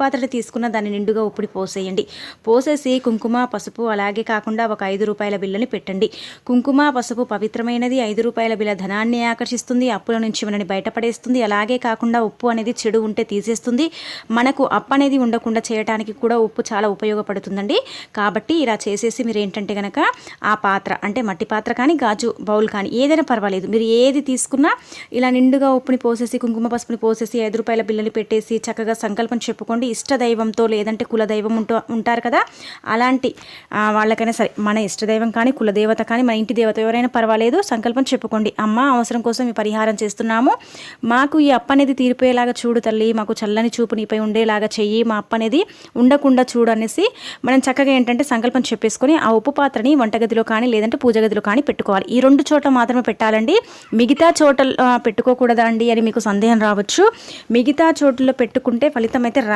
పాత్రలు తీసుకున్న దాన్ని నిండుగా ఉప్పుని పోసేయండి. పోసేసి కుంకుమ పసుపు అలాగే కాకుండా ఒక ఐదు రూపాయల బిల్లని పెట్టండి. కుంకుమ పసుపు పవిత్రమైనది ఐదు రూపాయల బిల్ల ధనాన్ని ఆకర్షిస్తుంది అప్పుల నుంచి మనని బయటపడేస్తుంది. అలాగే కాకుండా ఉప్పు అనేది చెడు ఉంటే తీసేస్తుంది. మనకు అప్పు అనేది ఉండకుండా చేయడానికి కూడా ఉప్పు చాలా ఉపయోగపడుతుందండి. కాబట్టి ఇలా చేసేసి మీరు ఏంటంటే కనుక ఆ పాత్ర అంటే మట్టి పాత్ర కానీ గాజు బౌల్ కానీ ఏదైనా పర్వాలేదు. మీరు ఏది తీసుకున్నా ఇలా నిండుగా ఉప్పుని పోసేసి కుంకుమ పసుపుని పోసేసి ఐదు రూపాయల బిల్లని పెట్టేసి చక్కగా సంకల్పం చెప్పుకోండి. ఇష్ట దైవంతో లేదంటే కులదైవం ఉంటూ ఉంటారు కదా? అలాంటి వాళ్ళకైనా సరే మన ఇష్టదైవం కానీ కులదేవత కానీ మన ఇంటి దేవత ఎవరైనా పర్వాలేదు సంకల్పం చెప్పుకోండి. అమ్మ అవసరం కోసం ఈ పరిహారం చేస్తున్నాము. మాకు ఈ అప్ప అనేది తీరిపోయేలాగా చూడు తల్లి మాకు చల్లని చూపు నీపై ఉండేలాగా చెయ్యి మా అప్ప అనేది ఉండకుండా చూడు అనేసి మనం చక్కగా ఏంటంటే సంకల్పం చెప్పేసుకొని ఆ ఉప్పు పాత్రని వంటగదిలో కానీ లేదంటే పూజ గదిలో కానీ పెట్టుకోవాలి. ఈ రెండు చోట్ల మాత్రమే పెట్టాలండి. మిగతా చోట పెట్టుకోకూడదా అండి అని మీకు సందేహం రావచ్చు. మిగతా చోట్ల పెట్టుకుంటే ఫలితం అయితే రా